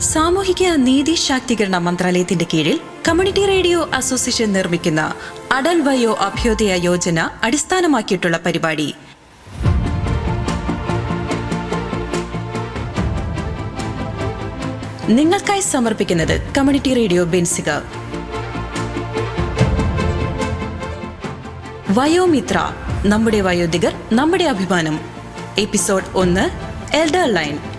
സാമൂഹിക നീതി ശാക്തീകരണ മന്ത്രാലയത്തിന്റെ കീഴിൽ കമ്മ്യൂണിറ്റി റേഡിയോ അസോസിയേഷൻ നിർമ്മിക്കുന്ന അടൽ വയോ അഭ്യോദയ യോജന അടിസ്ഥാനമാക്കിയിട്ടുള്ള പരിപാടി. നിങ്ങൾക്കായി സമർപ്പിക്കുന്നത് കമ്മ്യൂണിറ്റി റേഡിയോ ബെൻസിക. വയോമിത്ര നമ്മുടെ വയോധികർ നമ്മുടെ അഭിമാനം. എപ്പിസോഡ് ഒന്ന് എൽഡർ ലൈൻ.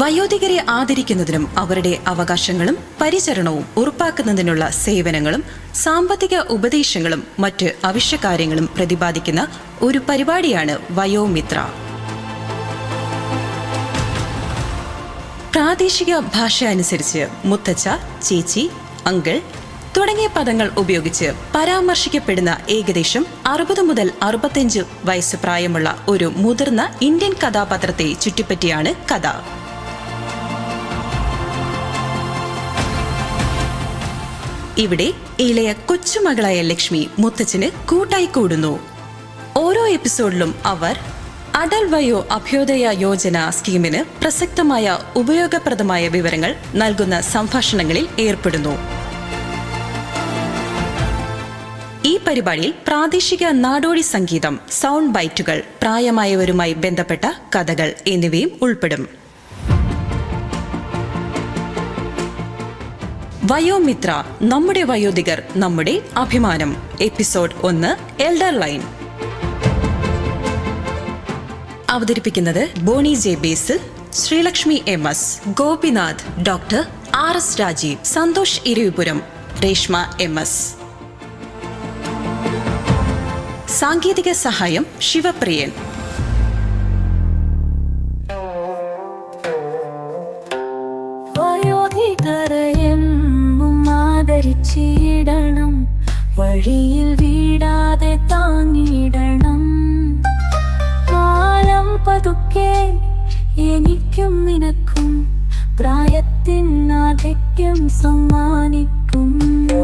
വയോധികരെ ആദരിക്കുന്നതിനും അവരുടെ അവകാശങ്ങളും പരിചരണവും ഉറപ്പാക്കുന്നതിനുള്ള സേവനങ്ങളും സാമ്പത്തിക ഉപദേശങ്ങളും മറ്റ് അവശ്യകാര്യങ്ങളും പ്രതിപാദിക്കുന്ന ഒരു പരിപാടിയാണ് വയോമിത്ര. പ്രാദേശിക ഭാഷ അനുസരിച്ച് മുത്തച്ഛ ചേച്ചി അങ്കിൾ തുടങ്ങിയ പദങ്ങൾ ഉപയോഗിച്ച് പരാമർശിക്കപ്പെടുന്ന ഏകദേശം അറുപത് മുതൽ അറുപത്തിയഞ്ച് വയസ്സ് പ്രായമുള്ള ഒരു മുതിർന്ന ഇന്ത്യൻ കഥാപാത്രത്തെ ചുറ്റിപ്പറ്റിയാണ് കഥ. ഇവിടെ ഇളയ കൊച്ചുമകളായ ലക്ഷ്മി മുത്തച്ഛന് കൂട്ടായി കൂടുന്നു. ഓരോ എപ്പിസോഡിലും അവർ അടൽ വയോ അഭ്യോദയ യോജന സ്കീമിന് പ്രസക്തമായ ഉപയോഗപ്രദമായ വിവരങ്ങൾ നൽകുന്ന സംഭാഷണങ്ങളിൽ ഏർപ്പെടുന്നു. ഈ പരിപാടിയിൽ പ്രാദേശിക നാടോടി സംഗീതം സൗണ്ട് ബൈറ്റുകൾ പ്രായമായവരുമായി ബന്ധപ്പെട്ട കഥകൾ എന്നിവയും ഉൾപ്പെടും. വയോമിത്ര നമ്മുടെ വയോധികർ നമ്മുടെ അഭിമാനം. എപ്പിസോഡ് ഒന്ന് എൽഡർ ലൈൻ അവതരിപ്പിക്കുന്നത് Boney J Basil Sreelakshmi M S Gopinath doctor R S Rajeev Santhosh Iruvipuram Reshma M S. സാങ്കേതിക സഹായം ശിവപ്രിയൻ. ആദരിച്ചിടണം വഴിയിൽ വീടാതെ താങ്ങിടണം കാലം പതുക്കെ എനിക്കും നിനക്കും പ്രായത്തിൻ ആധിക്യം സമ്മാനിക്കും. ഓ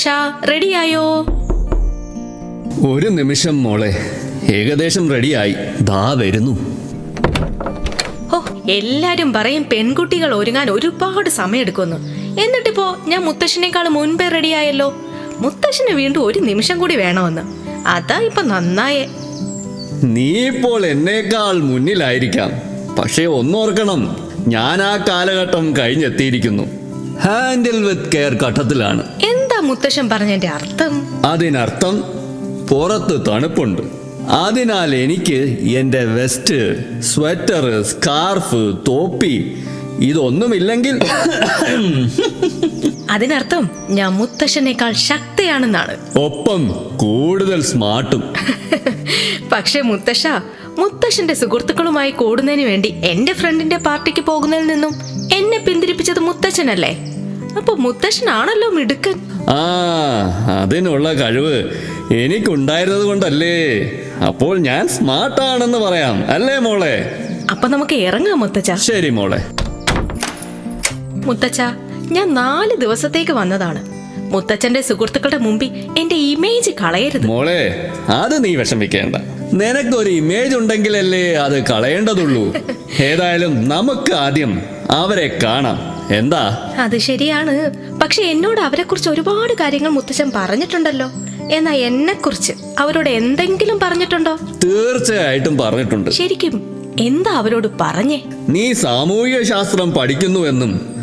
മുത്തശ്ശ റെഡിയായോ? ഒരു നിമിഷം മോളെ. ഏകദേശം റെഡിയായി. ദാ വരുന്നു. ഓ എല്ലാരും പറയും പെൺകുട്ടികൾ ഒരുങ്ങാൻ ഒരുപാട് സമയമെടുക്കുന്നു. എന്നിട്ടിപ്പോ ഞാൻ മുത്തശ്ശനേക്കാൾ മുൻപേ റെഡിയായല്ലോ. മുത്തശ്ശന് വീണ്ടും ഒരു നിമിഷം കൂടി വേണമെന്ന്. അതാ ഇപ്പൊ നന്നായേ. നീ ഇപ്പോൾ എന്നേക്കാൾ മുന്നിലായിരിക്കാം. പക്ഷേ ഒന്നോർക്കണം ഞാൻ ആ കാലഘട്ടം കഴിഞ്ഞെത്തിയിരിക്കുന്നു. ഹാൻഡിൽ വിത്ത് കെയർ ഘട്ടത്തിലാണ്. മുത്തശ്ശൻ പറഞ്ഞതിന്റെ അർത്ഥം? അതിനർത്ഥം പുറത്ത് തണുപ്പുണ്ട്. അതിനാൽ എനിക്ക് എന്റെ വെസ്റ്റ് സ്വെറ്റർ സ്കാർഫ് തോപ്പി ഇതൊന്നുമില്ലെങ്കിൽ അതിനർത്ഥം ഞാൻ മുത്തശ്ശനേക്കാൾ ശക്തിയാണെന്നാണ്. ഒപ്പം കൂടുതൽ സ്മാർട്ടും. പക്ഷെ മുത്തശ്ശ മുത്തശ്ശന്റെ സുഹൃത്തുക്കളുമായി കൂടുന്നതിന് വേണ്ടി എന്റെ ഫ്രണ്ടിന്റെ പാർട്ടിക്ക് പോകുന്നതിൽ നിന്നും എന്നെ പിന്തിരിപ്പിച്ചത് മുത്തശ്ശനല്ലേ? അപ്പൊ മുത്തശ്ശനാണല്ലോ മിടുക്കൻ. ആ അതിനുള്ള കഴിവ് എനിക്കുണ്ടായിരുന്നത് കൊണ്ടല്ലേ. അപ്പോൾ ഞാൻ സ്മാർട്ട് ആണെന്ന് പറയാം അല്ലേ മോളെ? അപ്പൊ നമുക്ക് ഇറങ്ങാം മുത്തച്ഛ. ശരി മോളെ. മുത്തച്ഛ ഞാൻ നാല് ദിവസത്തേക്ക് വന്നതാണ്. മുത്തച്ഛന്റെ സുഹൃത്തുക്കളുടെ മുമ്പിൽ എന്റെ ഇമേജ് കളയരുത്. മോളെ അത് നീ വിഷമിക്കേണ്ട. നിനക്കൊരു ഇമേജ് ഉണ്ടെങ്കിലല്ലേ അത് കളയേണ്ടതുള്ളൂ. ഏതായാലും നമുക്ക് ആദ്യം അവരെ കാണാം. എന്താ? അത് ശരിയാണ്. പക്ഷെ എന്നോട് അവരെ കുറിച്ച് ഒരുപാട് കാര്യങ്ങൾ മുത്തച്ഛൻ പറഞ്ഞിട്ടുണ്ടല്ലോ. എന്നാ എന്നെ കുറിച്ച് അവരോട് എന്തെങ്കിലും പറഞ്ഞിട്ടുണ്ടോ? തീർച്ചയായിട്ടും പറഞ്ഞിട്ടുണ്ട്. ശരിക്കും എന്താ അവരോട് പറഞ്ഞേ? നീ സാമൂഹിക ശാസ്ത്രം പഠിക്കുന്നുവെന്നും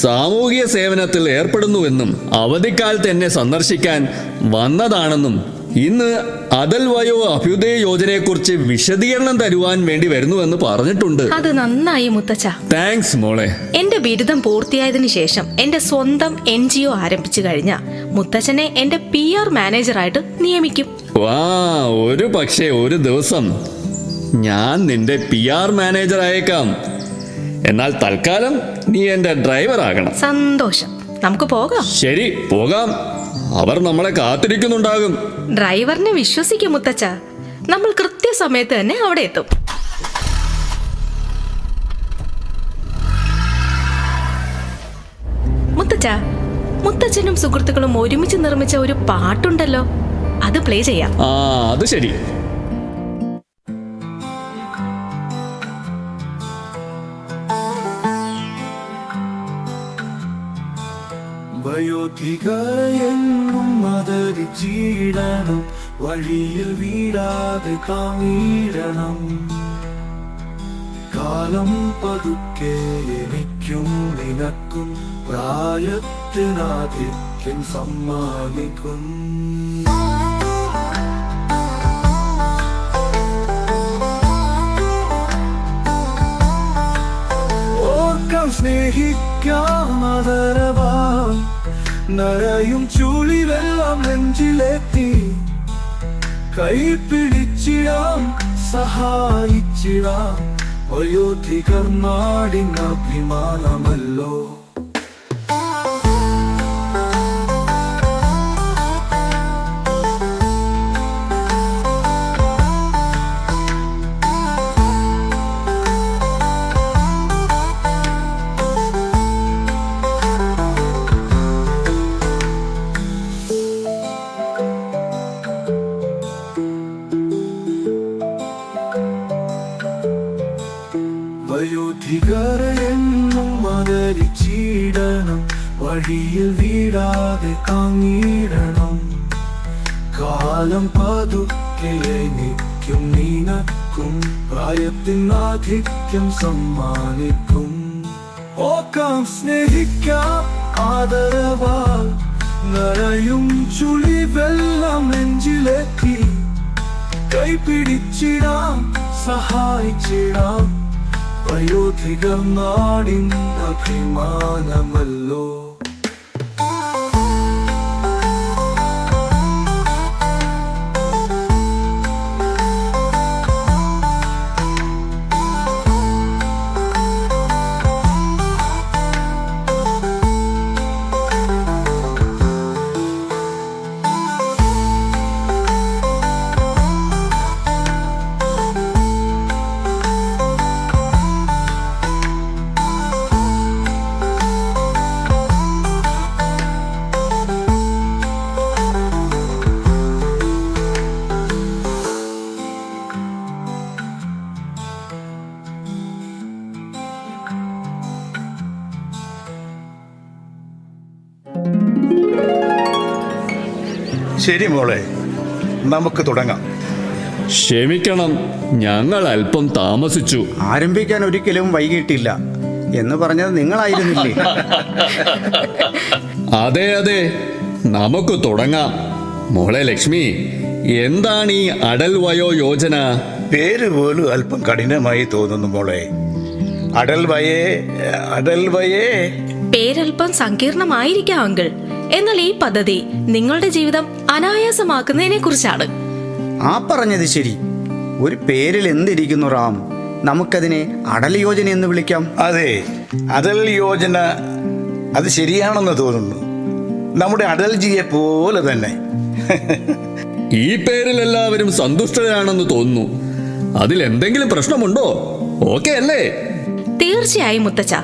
സാമൂഹിക സേവനത്തിൽ ഏർപ്പെടുന്നുവെന്നും അവധിക്കാലത്ത് എന്നെ സന്ദർശിക്കാൻ വന്നതാണെന്നും ഇന്ന് അതൽ വയോ അഭ്യുദയ യോജനയെക്കുറിച്ച് വിശദീകരണം തരുവാൻ വേണ്ടി വരുന്നുവെന്ന് പറഞ്ഞിട്ടുണ്ട്. അത് നന്നായി മുത്തച്ഛ. താങ്ക്സ് മോളെ. എന്റെ ബിരുദം പൂർത്തിയായതിനു ശേഷം എന്റെ സ്വന്തം എൻ ജി ഒ ആരംഭിച്ചു കഴിഞ്ഞ മുത്തച്ഛനെ എന്റെ പി ആർ മാനേജറായിട്ട് നിയമിക്കും. വാ ഒരു പക്ഷേ ഒരു ദിവസം ഞാൻ നിന്റെ പി ആർ മാനേജർ ആയേക്കാം എന്നാൽ തൽക്കാലം നീ എന്റെ ഡ്രൈവർ ആകണം സന്തോഷം. നമുക്ക് പോകാം. ശരി പോകാം. അവർ നമ്മളെ കാത്തിരിക്കുന്നുണ്ടാകും. ഡ്രൈവറിനെ വിശ്വസിക്കും മുത്തച്ഛ. നമ്മൾ കൃത്യസമയത്ത് തന്നെ അവിടെ എത്തും. മുത്തച്ഛ മുത്തച്ഛനും സുഹൃത്തുക്കളും ഒരുമിച്ച് നിർമ്മിച്ച ഒരു പാട്ടുണ്ടല്ലോ. അത് പ്ലേ ചെയ്യാം. ആ അത് ശരി. വയോധികയെന്നും മദരിച്ചിടണം വഴിയിൽ വീടാതെ കാമിടണം കാലം പതുക്കെ എനിക്കും നിനക്കും പ്രായത്തിനാധിക്യം സമ്മാനിക്കും. സ്നേഹിക്കാം അതരവാം നരയും ചുളിവെല്ലാം നെഞ്ചിലെത്തി. കൈ പിടിച്ചിടാം സഹായിച്ചിടാം. വയോധികർ നാടിൻ വയോധികരെന്നും മദരിച്ചിടണം വഴിയിൽ വീടാതെ കാങ്ങിടണം. കാലം പതുക്കെ എനിക്കും നിനക്കും പ്രായത്തിനാധിക്യം സമ്മാനിക്കും. ഓക്കാം സ്നേഹിക്കാം ആദരവാൽ. നരയും വെള്ളം നെഞ്ചിലെത്തി കൈപിടിച്ചിടാം സഹായിച്ചിടാം. വയോധികർ നാടിൻ അഭിമാനമല്ലോ. ശരി മോളെ നമുക്ക് തുടങ്ങാം. ക്ഷമിക്കണം ഞങ്ങൾ അല്പം താമസിച്ചു. ആരംഭിക്കാൻ ഒരിക്കലും വൈകിട്ടില്ല. എന്ന് പറഞ്ഞത് നിങ്ങളായിരുന്നില്ലേ? അതെ അതെ നമുക്ക് തുടങ്ങാം. മോളെ ലക്ഷ്മി എന്താണ് ഈ അടൽ വയോ യോജന? പേര് പോലും അല്പം കഠിനമായി തോന്നുന്നു മോളെ. അടൽ വയേ അടൽ വയേ. പേരല്പം സങ്കീർണമായിരിക്കാം അങ്കിൾ. എന്നാൽ ഈ പദ്ധതി നിങ്ങളുടെ ജീവിതം അനായാസമാക്കുന്നതിനെ കുറിച്ചാണ് ആ പറഞ്ഞത് ശരി. ഒരു പേരിൽ എന്തിരിക്കുന്നു റാം? നമുക്കതിനെ അടൽ യോജന എന്ന് വിളിക്കാം. അതെ അടൽ യോജന അത് ശരിയാണെന്ന് തോന്നുന്നു. നമ്മുടെ അടൽജിയെ പോലെ തന്നെ. ഈ പേരിൽ എല്ലാവരും സന്തുഷ്ടരാണെന്ന് തോന്നുന്നു. അതിൽ എന്തെങ്കിലും പ്രശ്നമുണ്ടോ? ഓക്കെ അല്ലേ? തീർച്ചയായും മുത്തച്ഛ.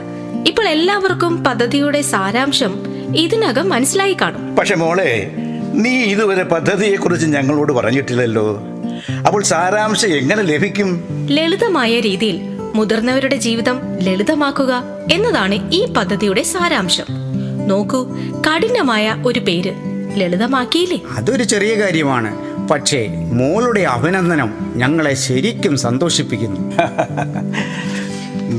ഇപ്പോൾ എല്ലാവർക്കും പദ്ധതിയുടെ സാരാംശം ഇതിനകം മനസ്സിലായി കാണും. പക്ഷെ മോളെ നീ ഇതുവരെ പദ്ധതിയെക്കുറിച്ച് ഞങ്ങളോട് പറഞ്ഞിട്ടില്ലല്ലോ. അപ്പോൾ സാരാംശം എങ്ങനെ ലഭിക്കും? ലളിതമായ രീതിയിൽ മുതിർന്നവരുടെ ജീവിതം ലളിതമാക്കുക എന്നതാണ് ഈ പദ്ധതിയുടെ സാരാംശം. നോക്കൂ കഠിനമായ ഒരു പേര് ലളിതമാക്കിയില്ലേ? അതൊരു ചെറിയ കാര്യമാണ്. പക്ഷേ മോളുടെ അഭിനന്ദനം ഞങ്ങളെ ശരിക്കും സന്തോഷിപ്പിക്കുന്നു.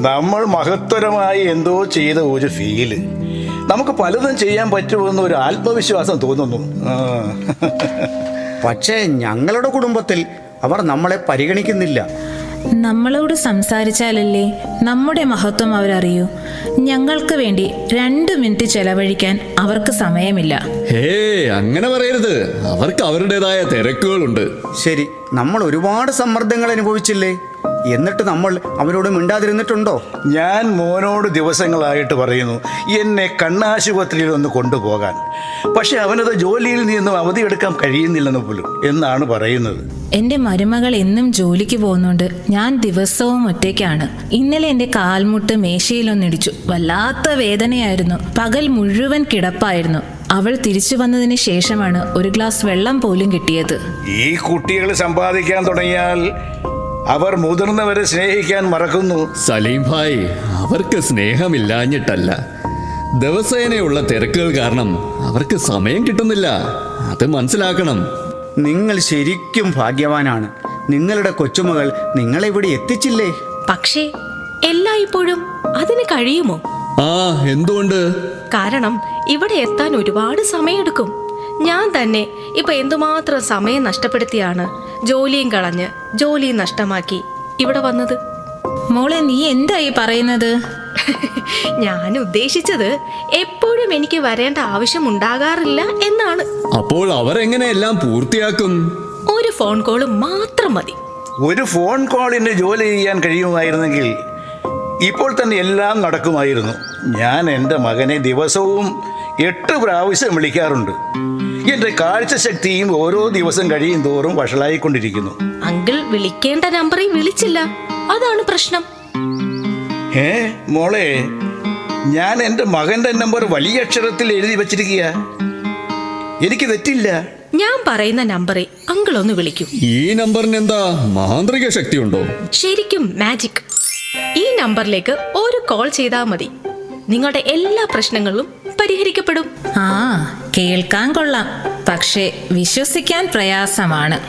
നമ്മൾ മഹത്തരമായി എന്തോ ചെയ്ത ഒരു ഫീൽ. നമുക്ക് പലതും ചെയ്യാൻ പറ്റുമെന്ന് ഒരു ആത്മവിശ്വാസം തോന്നുന്നു. പക്ഷേ ഞങ്ങളുടെ കുടുംബത്തിൽ അവർ നമ്മളെ പരിഗണിക്കുന്നില്ല. നമ്മളോട് സംസാരിച്ചാലല്ലേ നമ്മുടെ മഹത്വം അവരറിയൂ. ഞങ്ങൾക്ക് വേണ്ടി രണ്ട് മിനിറ്റ് ചെലവഴിക്കാൻ അവർക്ക് സമയമില്ല. ഹേ അങ്ങനെ പറയരുത്. അവർക്ക് അവരുടേതായ തിരക്കുകളുണ്ട്. ശരി നമ്മൾ ഒരുപാട് സമ്മർദ്ദങ്ങൾ അനുഭവിച്ചില്ലേ? എന്നിട്ട് നമ്മൾ അവരോട് മിണ്ടാതിരുന്നിട്ടുണ്ടോ? ഞാൻ മോനോട് ദിവസങ്ങളായിട്ട് പറയുന്നു എന്നെ കണ്ണാശുപത്രിയിൽ ഒന്ന് കൊണ്ടുപോകാൻ. പക്ഷെ അവനത് ജോലിയിൽ നിന്നും അവധിയെടുക്കാൻ കഴിയുന്നില്ലെന്ന് പോലും എന്നാണ് പറയുന്നത്. എന്റെ മരുമകൾ എന്നും ജോലിക്ക് പോകുന്നുണ്ട് ഞാൻ ദിവസവും ഒറ്റയ്ക്കാണ്. ഇന്നലെ എന്റെ കാൽമുട്ട് മേശയിലൊന്നിടിച്ചു. വല്ലാത്ത വേദനയായിരുന്നു. പകൽ മുഴുവൻ കിടപ്പായിരുന്നു. അവൾ തിരിച്ചു വന്നതിന് ശേഷമാണ് ഒരു ഗ്ലാസ് വെള്ളം പോലും കിട്ടിയത്. ഈ കുട്ടികൾ സമ്പാദിക്കാൻ തുടങ്ങിയാൽ അവർ മുതിർന്നവരെ സ്നേഹിക്കാൻ മറക്കുന്നു. സലീം ഭായ് അവർക്ക് സ്നേഹമില്ലാഞ്ഞിട്ടല്ല. ദിവസേനയുള്ള തിരക്കുകൾ കാരണം അവർക്ക് സമയം കിട്ടുന്നില്ല. അത് മനസ്സിലാക്കണം. നിങ്ങൾ ശരിക്കും ഭാഗ്യവാനാണ്. നിങ്ങളുടെ കൊച്ചുമകൾ നിങ്ങളെ ഇവിടെ എത്തിച്ചില്ലേ? പക്ഷേ എല്ലായ്പ്പോഴും അതിന് കഴിയുമോ? ആ എന്തുകൊണ്ട്? കാരണം ഇവിടെ എത്താൻ ഒരുപാട് സമയമെടുക്കും. ഞാൻ തന്നെ ഇപ്പൊ എന്തുമാത്രം സമയം നഷ്ടപ്പെടുത്തിയാണ്? ജോലിയും കളഞ്ഞ് ജോലിയും നഷ്ടമാക്കി. ഇവിടെ വന്നത്? മോളെ നീ എന്തായി പറയുന്നത്? ഞാൻ ഉദ്ദേശിച്ചത് എപ്പോഴും എനിക്ക് വരേണ്ട ആവശ്യം ഉണ്ടാകാറില്ല എന്നാണ്. അപ്പോൾ അവരെങ്ങനെ എല്ലാം പൂർത്തിയാക്കും? ഒരു ഫോൺ കോൾ മാത്രം മതി. ഒരു ഫോൺ കോളിന് ജോലി ചെയ്യാൻ കഴിയുമായിരുന്നെങ്കിൽ ഇപ്പോൾ തന്നെ എല്ലാം നടക്കുമായിരുന്നു. ഞാൻ എന്റെ മകനെ ദിവസവും എട്ട് പ്രാവശ്യം വിളിക്കാറുണ്ട്. എന്റെ കാഴ്ച ശക്തിയും ഓരോ ദിവസം കഴിയും തോറും വഷളായിക്കൊണ്ടിരിക്കുന്നു. അങ്കിൾ വിളിക്കേണ്ട നമ്പറിൽ വിളിച്ചില്ല. അതാണ് പ്രശ്നം. ഏ മോളെ ഞാൻ എന്റെ മകന്റെ നമ്പർ വലിയ അക്ഷരത്തിൽ എഴുതി വച്ചിരിക്കുക എനിക്ക് തെറ്റില്ല. ഞാൻ പറയുന്ന നമ്പറിൽ അങ്കിൾ ഒന്ന് വിളിക്കൂ. ഈ നമ്പറിന് എന്താ മാന്ത്രിക ശക്തി ഉണ്ടോ ശരിക്കും മാജിക്. ഈ നമ്പറിലേക്ക് ഒരു കോൾ ചെയ്താൽ മതി. നിങ്ങളുടെ എല്ലാ പ്രശ്നങ്ങളും പരിഹരിക്കപ്പെടും. ആ കേൾക്കാൻ കൊള്ളാം. പക്ഷേ വിശ്വസിക്കാൻ പ്രയാസമാണ്.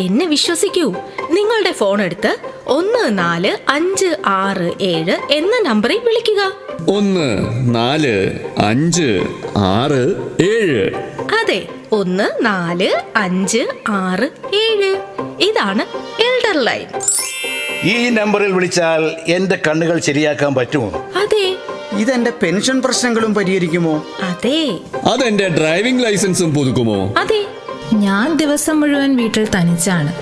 എന്നെ വിശ്വസിക്കൂ. നിങ്ങളുടെ ഫോൺ എടുത്ത് ഒന്ന് നാല് അഞ്ച് ആറ് ഏഴ് എന്ന നമ്പറിൽ വിളിക്കുക. ഒന്ന് നാല് അഞ്ച് ആറ് ഏഴ്. അതെ ഒന്ന് നാല് അഞ്ച് ആറ് ഏഴ്. ഇതാണ് എൽഡർ ലൈൻ. ഈ നമ്പറിൽ വിളിച്ചാൽ എന്റെ കണ്ണുകൾ ശരിയാക്കാൻ പറ്റുമോ? അതെ ഇതെന്റെ പെൻഷൻ പ്രശ്നങ്ങളും പരിഹരിക്കുമോ? അതെ. അതെന്റെ ഡ്രൈവിംഗ് ലൈസൻസും പുതുക്കുമോ? അതെ. ഞാൻ ദിവസം മുഴുവൻ വീട്ടിൽ തനിച്ചാണ്.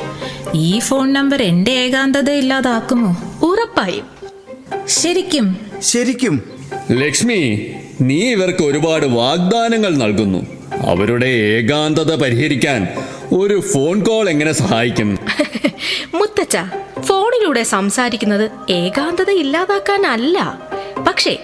ഈ ഫോൺ നമ്പർ എന്റെ ഏകാന്തത ഇല്ലാതാക്കുമോ? ഉറപ്പായും. ശരിക്കും. ശരിക്കും. ലക്ഷ്മി നീ ഇവർക്ക് ഒരുപാട് വാഗ്ദാനങ്ങൾ നൽകുന്നു. അവരുടെ ഏകാന്തത പരിഹരിക്കാൻ ഒരു ഫോൺ കോൾ എങ്ങനെ സഹായിക്കും? മുത്തച്ഛ ഫോണിലൂടെ സംസാരിക്കുന്നത് ഏകാന്തത ഇല്ലാതാക്കാനല്ല. പക്ഷേ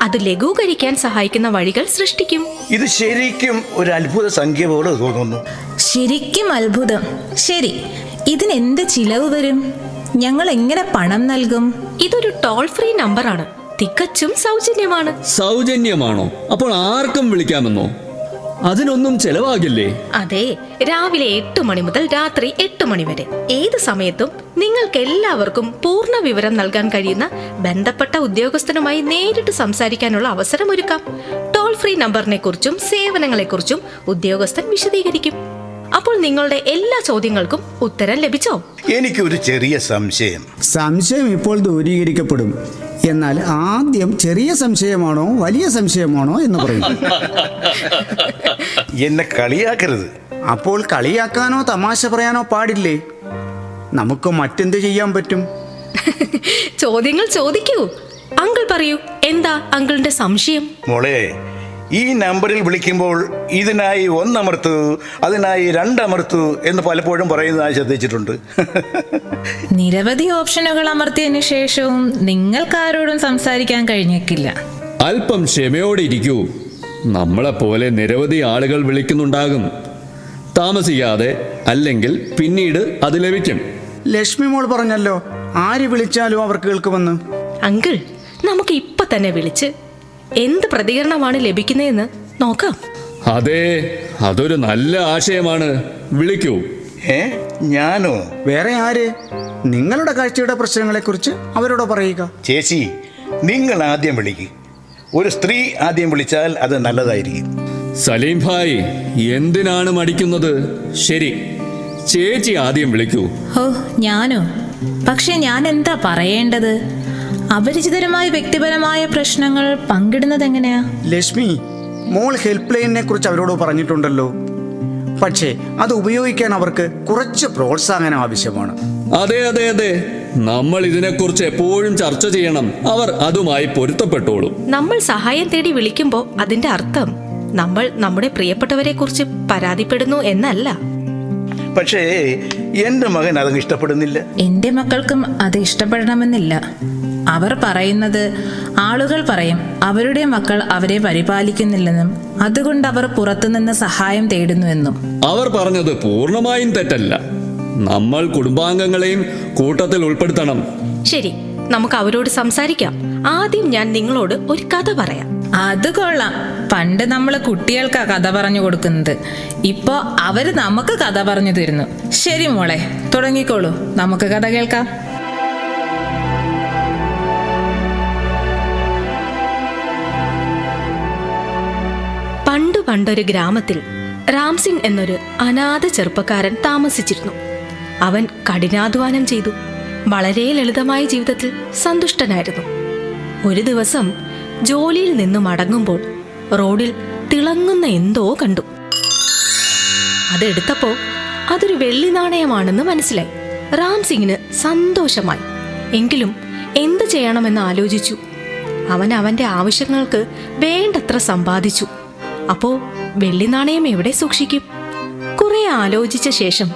അത് ലഘൂകരിക്കാൻ സഹായിക്കുന്ന വഴികൾ സൃഷ്ടിക്കും. ഇത് ശരിക്കും ഒരു അത്ഭുത സംഖ്യ പോലെ തോന്നുന്നു. ശരിക്കും അത്ഭുതം. ശരി ഇതിന് എന്ത് ചിലവ് വരും? ഞങ്ങൾ എങ്ങനെ പണം നൽകും? ഇതൊരു ടോൾ ഫ്രീ നമ്പറാണ് തികച്ചും സൗജന്യമാണ്. സൗജന്യമാണോ? അപ്പോൾ ആർക്കും വിളിക്കാമെന്നോ? അതിനൊന്നും ചെലവാകില്ലേ? അതെ രാവിലെ എട്ട് മണി മുതൽ രാത്രി എട്ട് മണി വരെ. ഏത് സമയത്തും നിങ്ങൾക്ക് എല്ലാവർക്കും പൂർണ വിവരം നൽകാൻ കഴിയുന്ന ബന്ധപ്പെട്ട ഉദ്യോഗസ്ഥനുമായി നേരിട്ട് സംസാരിക്കാനുള്ള അവസരം ഒരുക്കാം. ടോൾ ഫ്രീ നമ്പറിനെ കുറിച്ചും സേവനങ്ങളെ കുറിച്ചും ഉദ്യോഗസ്ഥൻ വിശദീകരിക്കും. അപ്പോൾ നിങ്ങളുടെ എല്ലാ ചോദ്യങ്ങൾക്കും ഉത്തരം ലഭിച്ചോ? എനിക്കൊരു ചെറിയ സംശയം. സംശയം ഇപ്പോൾ ദൂരീകരിക്കപ്പെടും. എന്നാൽ ആദ്യം ചെറിയ സംശയമാണോ വലിയ സംശയമാണോ എന്ന് പറയും. എന്നെ കളിയാക്കരുത്. അപ്പോൾ കളിയാക്കാനോ തമാശ പറയാനോ പാടില്ലേ? നമുക്ക് മറ്റെന്ത് ചെയ്യാൻ പറ്റും? ചോദ്യങ്ങൾ ചോദിക്കൂ. അങ്കിൾ പറയൂ എന്താ അങ്കിളിന്റെ സംശയം? മോളെ ഈ നമ്പറിൽ വിളിക്കുമ്പോൾ ഇതിനായി ഒന്നമർത്തു അതിനായി രണ്ടമർത്തു എന്ന് പലപ്പോഴും പറയുന്നതായി ശ്രദ്ധിച്ചിട്ടുണ്ട്. നിരവധി ഓപ്ഷനുകൾ അമർത്തിയതിനു ശേഷവും നിങ്ങൾക്കാരോടും സംസാരിക്കാൻ കഴിഞ്ഞേക്കില്ല. അല്പം ക്ഷമയോടെ ഇരിക്കൂ നമ്മളെ പോലെ നിരവധി ആളുകൾ വിളിക്കുന്നുണ്ടാകും. താമസിക്കാതെ അല്ലെങ്കിൽ പിന്നീട് അത് ലഭിക്കും. ലക്ഷ്മി മോൾ പറഞ്ഞല്ലോ ആര് വിളിച്ചാലും അവർ കേൾക്കുമെന്ന്. അങ്കിൾ നമുക്ക് ഇപ്പൊ തന്നെ വിളിച്ച് എന്ത് പ്രതികരണമാണ് ലഭിക്കുന്നതെന്ന് നോക്കാം. അതെ അതൊരു നല്ല ആശയമാണ്. വിളിക്കൂ. ഏ ഞാനോ? വേറെ ആര്? നിങ്ങളുടെ കാഴ്ചയുടെ പ്രശ്നങ്ങളെക്കുറിച്ച് അവരോട് പറയുക. ചേച്ചി നിങ്ങൾ ആദ്യം വിളിക്ക്. ഒരു സ്ത്രീ ആദ്യം വിളിച്ചാൽ അത് നല്ലതായിരിക്കും. സലീം ഭായ് എന്തിനാണ് മടിക്കുന്നത്? ശരി ചേച്ചി ആദ്യം വിളിക്കൂ. ഓ ഞാനോ? പക്ഷെ ഞാൻ എന്താ പറയേണ്ടത്? അപരിചിതരമായ വ്യക്തിപരമായ പ്രശ്നങ്ങൾ പങ്കിടുന്നത് എങ്ങനെയാ? ലക്ഷ്മി മോൾ ഹെൽപ്പ് ലൈനിനെ കുറിച്ച് അവരോട് പറഞ്ഞിട്ടുണ്ടല്ലോ. പക്ഷേ അത് ഉപയോഗിക്കാൻ അവർക്ക് കുറച്ച് പ്രോത്സാഹനം ആവശ്യമാണ്. അതെ അതെ അതെ. നമ്മൾ ഇതിനെക്കുറിച്ച് എപ്പോഴും ചർച്ച ചെയ്യണം. അവർ അതുമായി പൊരുത്തപ്പെട്ടോളും. നമ്മൾ സഹായം തേടി വിളിക്കുമ്പോൾ അതിന്റെ അർത്ഥം നമ്മൾ നമ്മുടെ പ്രിയപ്പെട്ടവരെ കുറിച്ച് പരാതിപ്പെടുന്നു എന്നല്ല. പക്ഷേ എന്റെ മകൻ അതങ്ങ് ഇഷ്ടപ്പെടുന്നില്ല. എന്റെ മക്കൾക്കും അത് ഇഷ്ടപ്പെടണമെന്നില്ല. അവർ പറയുന്നത് ആളുകൾ പറയും അവരുടെ മക്കൾ അവരെ പരിപാലിക്കുന്നില്ലെന്നും അതുകൊണ്ട് അവർ പുറത്തുനിന്ന് സഹായം തേടുന്നുവെന്നും. അവർ പറഞ്ഞത് പൂർണമായും തെറ്റല്ല. നമ്മൾ കുടുംബാംഗങ്ങളെയും കൂട്ടത്തിൽ ഉൾപ്പെടുത്തണം. ശരി നമുക്ക് അവരോട് സംസാരിക്കാം. ആദ്യം ഞാൻ നിങ്ങളോട് ഒരു കഥ പറയാം. അത് കൊള്ളാം. പണ്ട് നമ്മൾ കുട്ടികൾക്കാ കഥ പറഞ്ഞു കൊടുക്കുന്നത്. ഇപ്പോ അവർ നമുക്ക് കഥ പറഞ്ഞു തരുന്നു. ശരി മോളെ തുടങ്ങിക്കോളൂ. നമുക്ക് കഥ കേൾക്കാം. പണ്ടു പണ്ടൊരു ഗ്രാമത്തിൽ രാംസിംഗ് എന്നൊരു അനാഥ ചെറുപ്പക്കാരൻ താമസിച്ചിരുന്നു. അവൻ കഠിനാധ്വാനം ചെയ്തു. വളരെ ലളിതമായ ജീവിതത്തിൽ സന്തുഷ്ടനായിരുന്നു. ഒരു ദിവസം ജോലിയിൽ നിന്ന് മടങ്ങുമ്പോൾ റോഡിൽ തിളങ്ങുന്ന എന്തോ കണ്ടു. അതെടുത്തപ്പോ അതൊരു വെള്ളി നാണയമാണെന്ന് മനസ്സിലായി. റാംസിംഗിന് സന്തോഷമായി. എങ്കിലും എന്ത് ചെയ്യണമെന്ന് ആലോചിച്ചു. അവൻ അവന്റെ ആവശ്യങ്ങൾക്ക് വേണ്ടത്ര സമ്പാദിച്ചു. അപ്പോ വെള്ളി നാണയം എവിടെ സൂക്ഷിക്കും? കുറെ ആലോചിച്ച ശേഷം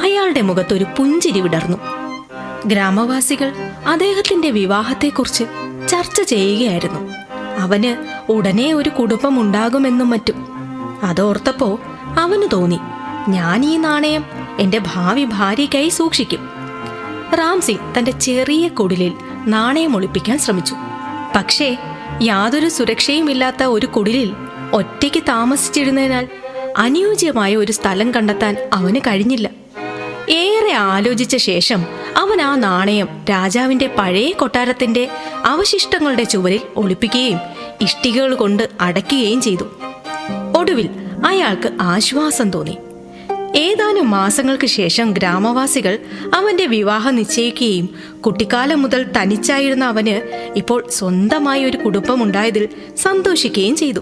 അയാളുടെ മുഖത്തൊരു പുഞ്ചിരി വിടർന്നു. ഗ്രാമവാസികൾ അദ്ദേഹത്തിന്റെ വിവാഹത്തെക്കുറിച്ച് ചർച്ച ചെയ്യുകയായിരുന്നു. അവന് ഉടനെ ഒരു കുടുംബം ഉണ്ടാകുമെന്നും മറ്റും. അതോർത്തപ്പോ അവന് തോന്നി ഞാൻ ഈ നാണയം എന്റെ ഭാവി ഭാര്യയ്ക്കായി സൂക്ഷിക്കും. റാംസിംഗ് തന്റെ ചെറിയ കുടിലിൽ നാണയം ഒളിപ്പിക്കാൻ ശ്രമിച്ചു. പക്ഷേ യാതൊരു സുരക്ഷയുമില്ലാത്ത ഒരു കുടിലിൽ ഒറ്റയ്ക്ക് താമസിച്ചിരുന്നതിനാൽ അനുയോജ്യമായ ഒരു സ്ഥലം കണ്ടെത്താൻ അവന് കഴിഞ്ഞില്ല. ഏറെ ആലോചിച്ച ശേഷം അവൻ ആ നാണയം രാജാവിന്റെ പഴയ കൊട്ടാരത്തിന്റെ അവശിഷ്ടങ്ങളുടെ ചുവരിൽ ഒളിപ്പിക്കുകയും ഇഷ്ടികകൾ കൊണ്ട് അടയ്ക്കുകയും ചെയ്തു. ഒടുവിൽ അയാൾക്ക് ആശ്വാസം തോന്നി. ഏതാനും മാസങ്ങൾക്ക് ശേഷം ഗ്രാമവാസികൾ അവന്റെ വിവാഹം നിശ്ചയിക്കുകയും കുട്ടിക്കാലം മുതൽ തനിച്ചായിരുന്ന അവന് ഇപ്പോൾ സ്വന്തമായി ഒരു കുടുംബമുണ്ടായതിൽ സന്തോഷിക്കുകയും ചെയ്തു.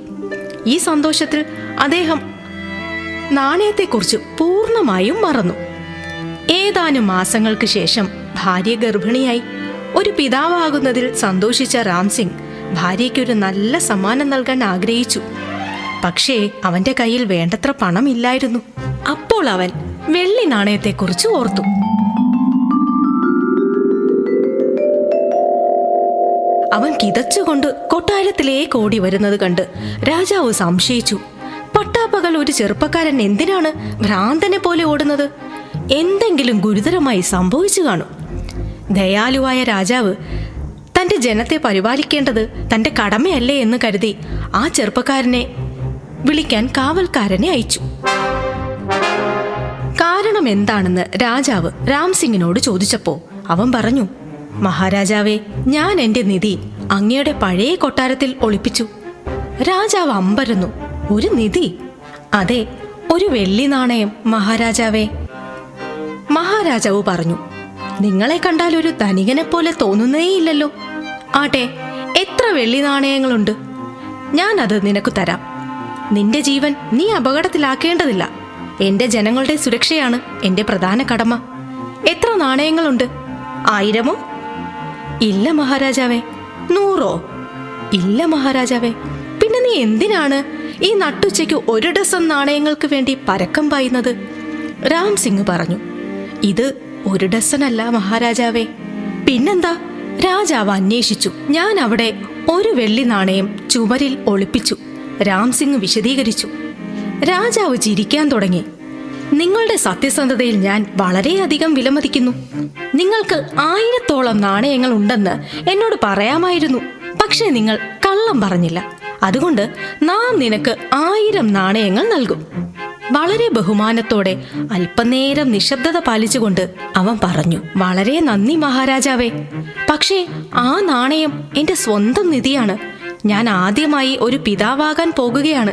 ഈ സന്തോഷത്തിൽ അദ്ദേഹം നാണയത്തെക്കുറിച്ച് പൂർണമായും മറന്നു. ഏതാനും മാസങ്ങൾക്ക് ശേഷം ഭാര്യ ഗർഭിണിയായി ഒരു പിതാവാകുന്നതിൽ സന്തോഷിച്ച രാംസിംഗ് ഭാര്യയ്ക്കൊരു നല്ല സമ്മാനം നൽകാൻ ആഗ്രഹിച്ചു. പക്ഷേ അവന്റെ കയ്യിൽ വേണ്ടത്ര പണമില്ലായിരുന്നു. അപ്പോൾ അവൻ വെള്ളി നാണയത്തെക്കുറിച്ച് ഓർത്തു. അവൻ കിതച്ചുകൊണ്ട് കൊട്ടാരത്തിലേക്ക് ഓടി വരുന്നത് കണ്ട് രാജാവ് സംശയിച്ചു. പട്ടാപ്പകൽ ഒരു ചെറുപ്പക്കാരൻ എന്തിനാണ് ഭ്രാന്തനെ പോലെ ഓടുന്നത്? എന്തെങ്കിലും ഗുരുതരമായി സംഭവിച്ചു കാണും. ദയാലുവായ രാജാവ് തന്റെ ജനത്തെ പരിപാലിക്കേണ്ടത് തന്റെ കടമയല്ലേ എന്ന് കരുതി ആ ചെറുപ്പക്കാരനെ വിളിക്കാൻ കാവൽക്കാരനെ അയച്ചു. കാരണം എന്താണെന്ന് രാജാവ് രാംസിംഗിനോട് ചോദിച്ചപ്പോൾ അവൻ പറഞ്ഞു മഹാരാജാവേ ഞാൻ എന്റെ നിധി അങ്ങയുടെ പഴയ കൊട്ടാരത്തിൽ ഒളിപ്പിച്ചു. രാജാവ് അമ്പരന്നു. ഒരു നിധി? അതെ ഒരു വെള്ളി നാണയം മഹാരാജാവേ. മഹാരാജാവ് പറഞ്ഞു നിങ്ങളെ കണ്ടാൽ ഒരു ധനികനെ പോലെ തോന്നുന്നേയില്ലല്ലോ. ആട്ടെ എത്ര വെള്ളി നാണയങ്ങളുണ്ട്? ഞാൻ അത് നിനക്ക് തരാം. നിന്റെ ജീവൻ നീ അപകടത്തിലാക്കേണ്ടതില്ല. എന്റെ ജനങ്ങളുടെ സുരക്ഷയാണ് എന്റെ പ്രധാന കടമ. എത്ര നാണയങ്ങളുണ്ട്? ആയിരമോ? ഇല്ല മഹാരാജാവേ. നൂറോ? ഇല്ല മഹാരാജാവേ. പിന്നെ നീ എന്തിനാണ് ഈ നട്ടുച്ചയ്ക്ക് ഒരു ഡസൻ നാണയങ്ങൾക്ക് വേണ്ടി പരക്കം പായുന്നത്? രാം സിംഗ് പറഞ്ഞു ഇത് ഒരു ഡസനല്ല മഹാരാജാവേ. പിന്നെന്താ? രാജാവ് അന്വേഷിച്ചു. ഞാൻ അവിടെ ഒരു വെള്ളി നാണയം ചുമരിൽ ഒളിപ്പിച്ചു. രാം സിംഗ് വിശദീകരിച്ചു. രാജാവ് ചിരിക്കാൻ തുടങ്ങി. നിങ്ങളുടെ സത്യസന്ധതയിൽ ഞാൻ വളരെയധികം വിലമതിക്കുന്നു. നിങ്ങൾക്ക് ആയിരത്തോളം നാണയങ്ങൾ ഉണ്ടെന്ന് എന്നോട് പറയാമായിരുന്നു. പക്ഷേ നിങ്ങൾ കള്ളം പറഞ്ഞില്ല. അതുകൊണ്ട് നാം നിനക്ക് ആയിരം നാണയങ്ങൾ നൽകും. വളരെ ബഹുമാനത്തോടെ അല്പനേരം നിശബ്ദത പാലിച്ചുകൊണ്ട് അവൻ പറഞ്ഞു വളരെ നന്ദി മഹാരാജാവേ. പക്ഷേ ആ നാണയം എന്റെ സ്വന്തം നിധിയാണ്. ഞാൻ ആദ്യമായി ഒരു പിതാവാകാൻ പോകുകയാണ്.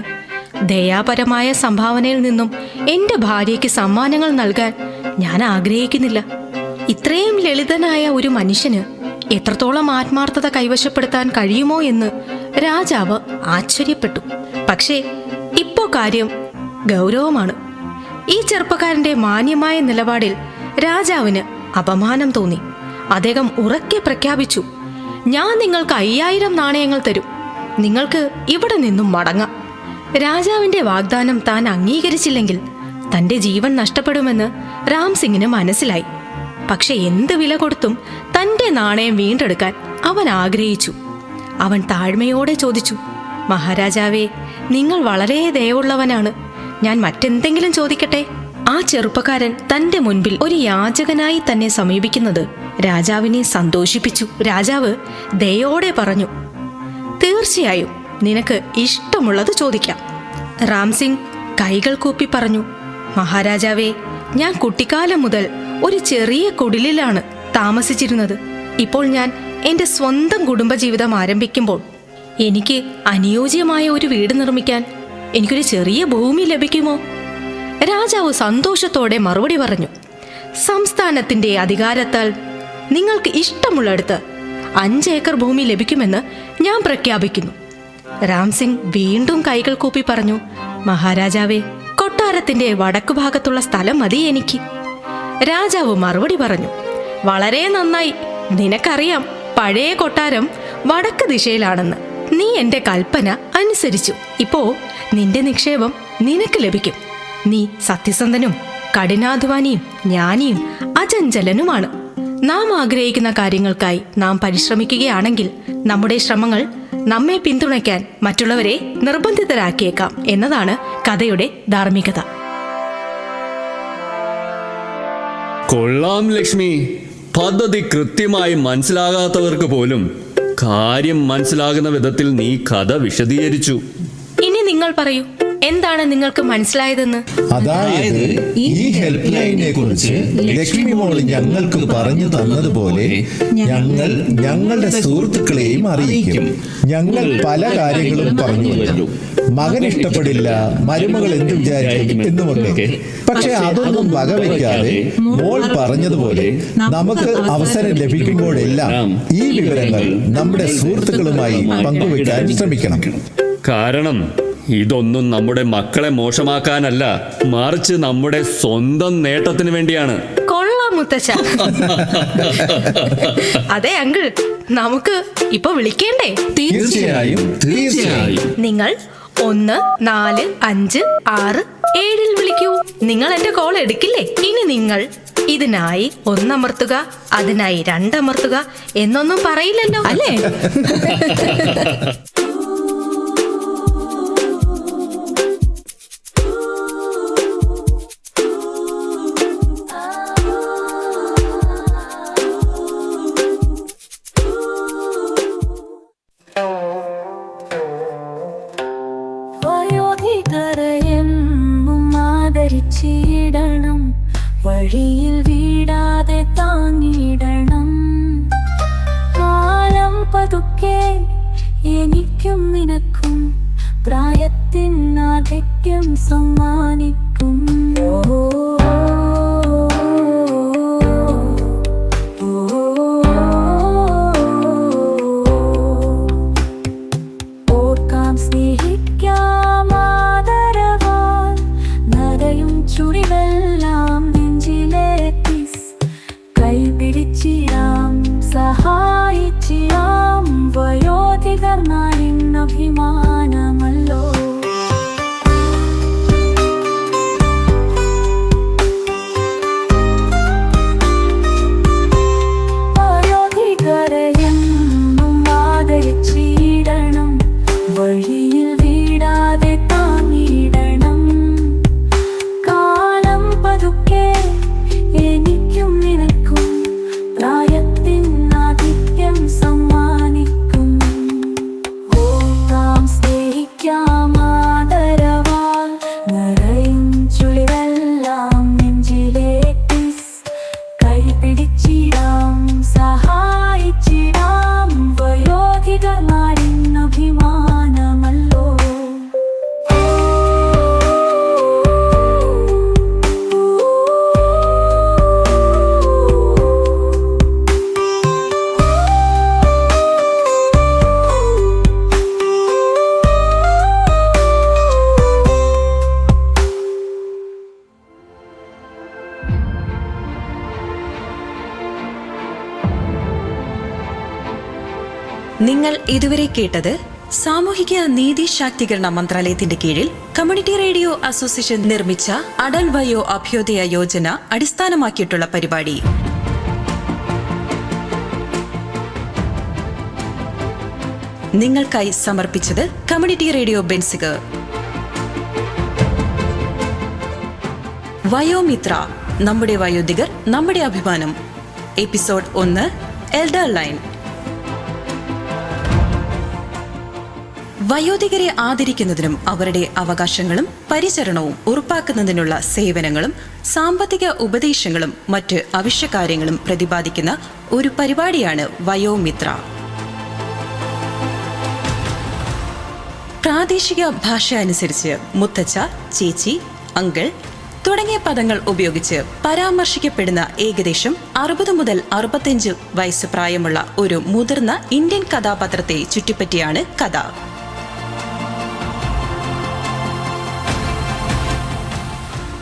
ദയാപരമായ സംഭാവനയിൽ നിന്നും എന്റെ ഭാര്യയ്ക്ക് സമ്മാനങ്ങൾ നൽകാൻ ഞാൻ ആഗ്രഹിക്കുന്നില്ല. ഇത്രയും ലളിതനായ ഒരു മനുഷ്യന് എത്രത്തോളം ആത്മാർത്ഥത കൈവശപ്പെടുത്താൻ കഴിയുമോ എന്ന് രാജാവ് ആശ്ചര്യപ്പെട്ടു. പക്ഷേ ഇപ്പോ കാര്യം ഗൗരവമാണ്. ഈ ചെറുപ്പക്കാരന്റെ മാന്യമായ നിലപാടിൽ രാജാവിന് അപമാനം തോന്നി. അദ്ദേഹം ഉറക്കെ പ്രഖ്യാപിച്ചു ഞാൻ നിങ്ങൾക്ക് അയ്യായിരം നാണയങ്ങൾ തരും. നിങ്ങൾക്ക് ഇവിടെ നിന്നും മടങ്ങാം. രാജാവിന്റെ വാഗ്ദാനം താൻ അംഗീകരിച്ചില്ലെങ്കിൽ തന്റെ ജീവൻ നഷ്ടപ്പെടുമെന്ന് രാം സിംഗിന് മനസ്സിലായി. പക്ഷെ എന്ത് വില കൊടുത്തും തന്റെ നാണയം വീണ്ടെടുക്കാൻ അവൻ ആഗ്രഹിച്ചു. അവൻ താഴ്മയോടെ ചോദിച്ചു മഹാരാജാവേ നിങ്ങൾ വളരെ ദയവുള്ളവനാണ്. ഞാൻ മറ്റെന്തെങ്കിലും ചോദിക്കട്ടെ? ആ ചെറുപ്പക്കാരൻ തന്റെ മുൻപിൽ ഒരു യാചകനായി തന്നെ സമീപിക്കുന്നത് രാജാവിനെ സന്തോഷിപ്പിച്ചു. രാജാവ് ദയോടെ പറഞ്ഞു തീർച്ചയായും നിനക്ക് ഇഷ്ടമുള്ളത് ചോദിക്കാം. റാം സിംഗ് കൈകൾ കൂപ്പി പറഞ്ഞു മഹാരാജാവേ ഞാൻ കുട്ടിക്കാലം മുതൽ ഒരു ചെറിയ കുടിലിലാണ് താമസിച്ചിരുന്നത്. ഇപ്പോൾ ഞാൻ എന്റെ സ്വന്തം കുടുംബജീവിതം ആരംഭിക്കുമ്പോൾ എനിക്ക് അനുയോജ്യമായ ഒരു വീട് നിർമ്മിക്കാൻ എനിക്കൊരു ചെറിയ ഭൂമി ലഭിക്കുമോ? രാജാവ് സന്തോഷത്തോടെ മറുപടി പറഞ്ഞു സംസ്ഥാനത്തിന്റെ അധികാരത്താൽ നിങ്ങൾക്ക് ഇഷ്ടമുള്ളിടത്ത് അഞ്ച് ഏക്കർ ഭൂമി ലഭിക്കുമെന്ന് ഞാൻ പ്രഖ്യാപിക്കുന്നു. രാം സിംഗ് വീണ്ടും കൈകൾ കൂപ്പി പറഞ്ഞു മഹാരാജാവേ കൊട്ടാരത്തിന്റെ വടക്കു ഭാഗത്തുള്ള സ്ഥലം മതി എനിക്ക്. രാജാവ് മറുപടി പറഞ്ഞു വളരെ നന്നായി. നിനക്കറിയാം പഴയ കൊട്ടാരം വടക്ക് ദിശയിലാണെന്ന്. നീ എന്റെ കൽപ്പന അനുസരിച്ചു. ഇപ്പോ നിന്റെ നിക്ഷേപം നിനക്ക് ലഭിക്കും. നീ സത്യസന്ധനും കഠിനാധ്വാനിയും ജ്ഞാനിയും അചഞ്ചലനുമാണ്. നാം ആഗ്രഹിക്കുന്ന കാര്യങ്ങൾക്കായി നാം പരിശ്രമിക്കുകയാണെങ്കിൽ നമ്മുടെ ശ്രമങ്ങൾ നമ്മെ പിന്തുണയ്ക്കാൻ മറ്റുള്ളവരെ നിർബന്ധിതരാക്കിയേക്കാം എന്നതാണ് കഥയുടെ ധാർമ്മികത. കൊള്ളാം ലക്ഷ്മി. പദ്ധതി കൃത്യമായി മനസ്സിലാകാത്തവർക്ക് പോലും കാര്യം മനസ്സിലാകുന്ന വിധത്തിൽ നീ കഥ വിശദീകരിച്ചു. ഇനി നിങ്ങൾ പറയൂ എന്താണ് നിങ്ങൾക്ക് മനസ്സിലായതെന്ന്? അതായത് ഈ ഹെൽപ്പ് ലൈനെ കുറിച്ച് ലക്ഷ്മി മോൾ ഞങ്ങൾക്ക് പറഞ്ഞു തന്നതുപോലെ ഞങ്ങൾ ഞങ്ങളുടെ സുഹൃത്തുക്കളെയും അറിയിക്കും. ഞങ്ങൾ പല കാര്യങ്ങളും പറഞ്ഞു മകൻ ഇഷ്ടപ്പെടില്ല മരുമകൾ എന്ത് വിചാരിക്കും എന്നുമൊക്കെ പക്ഷെ അതൊന്നും വകവയ്ക്കാതെ മോൾ പറഞ്ഞതുപോലെ നമുക്ക് അവസരം ലഭിക്കുമ്പോഴെല്ലാം ഈ വിവരങ്ങൾ നമ്മുടെ സുഹൃത്തുക്കളുമായി പങ്കുവയ്ക്കാൻ ശ്രമിക്കണം. കാരണം ഇതൊന്നും നമ്മുടെ മക്കളെ മോശമാക്കാനല്ല മറിച്ച് നമ്മുടെ സ്വന്തം നേട്ടത്തിന് വേണ്ടിയാണ്. കൊള്ളാം മുത്തച്ഛ. അതെ അങ്കിൾ. നമുക്ക് ഇപ്പൊ വിളിക്കേണ്ടേ? തീർച്ചയായും തീർച്ചയായും. നിങ്ങൾ ഒന്ന് നാല് അഞ്ച് ആറ് ഏഴിൽ വിളിക്കൂ. നിങ്ങൾ എന്റെ കോൾ എടുക്കില്ലേ? ഇനി നിങ്ങൾ ഇതിനായി ഒന്നമർത്തുക അതിനായി രണ്ടമർത്തുക എന്നൊന്നും പറയില്ലല്ലോ. അല്ലേ? see 夕阳洒 ഇതുവരെ കേട്ടത് സാമൂഹിക നീതി ശാക്തീകരണ മന്ത്രാലയത്തിന്റെ കീഴിൽ കമ്മ്യൂണിറ്റി റേഡിയോ അസോസിയേഷൻ നിർമ്മിച്ച അടൽ വയോ അഭ്യോദയ യോജന അടിസ്ഥാനമാക്കിയിട്ടുള്ള പരിപാടി. നിങ്ങൾക്കായി സമർപ്പിച്ചത് കമ്മ്യൂണിറ്റി റേഡിയോ ബെൻസിഗർ വയോമിത്ര നമ്മുടെ വയോധികർ നമ്മുടെ അഭിമാനം. എപ്പിസോഡ് ഒന്ന് എൽഡർ ലൈൻ. വയോധികരെ ആദരിക്കുന്നതിനും അവരുടെ അവകാശങ്ങളും പരിചരണവും ഉറപ്പാക്കുന്നതിനുള്ള സേവനങ്ങളും സാമ്പത്തിക ഉപദേശങ്ങളും മറ്റ് അവശ്യകാര്യങ്ങളും പ്രതിപാദിക്കുന്ന ഒരു പരിപാടിയാണ് വയോമിത്ര. പ്രാദേശിക ഭാഷ അനുസരിച്ച് മുത്തച്ഛ ചേച്ചി അങ്കിൾ തുടങ്ങിയ പദങ്ങൾ ഉപയോഗിച്ച് പരാമർശിക്കപ്പെടുന്ന ഏകദേശം അറുപത് മുതൽ അറുപത്തിയഞ്ച് വയസ്സ് പ്രായമുള്ള ഒരു മുതിർന്ന ഇന്ത്യൻ കഥാപാത്രത്തെ ചുറ്റിപ്പറ്റിയാണ് കഥ.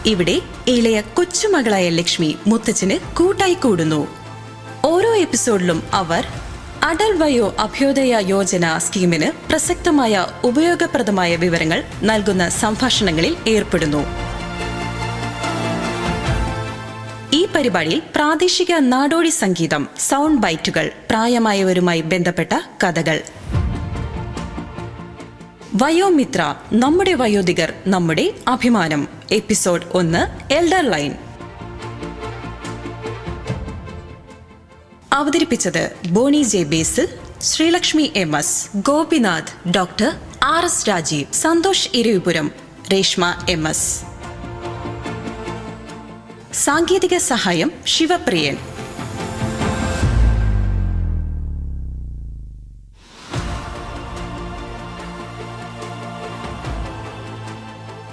ഇവിടെ ഇളയ കൊച്ചുമകളായ ലക്ഷ്മി മുത്തച്ഛന് കൂട്ടായി കൂടുന്നു. ഓരോ എപ്പിസോഡിലും അവർ അടൽ വയോ അഭ്യോദയ യോജന സ്കീമിന് പ്രസക്തമായ ഉപയോഗപ്രദമായ വിവരങ്ങൾ നൽകുന്ന സംഭാഷണങ്ങളിൽ ഏർപ്പെടുന്നു. ഈ പരിപാടിയിൽ പ്രാദേശിക നാടോടി സംഗീതം സൗണ്ട് ബൈറ്റുകൾ പ്രായമായവരുമായി ബന്ധപ്പെട്ട കഥകൾ. വയോമിത്ര നമ്മുടെ വയോധികർ നമ്മുടെ അഭിമാനം. എപ്പിസോഡ് ഒന്ന് എൽഡർ ലൈൻ അവതരിപ്പിച്ചത് Boney J Basil Sreelakshmi M S Gopinath doctor R S Rajeev Santhosh Eravipuram Reshma M S. സാങ്കേതിക സഹായം ശിവപ്രിയൻ.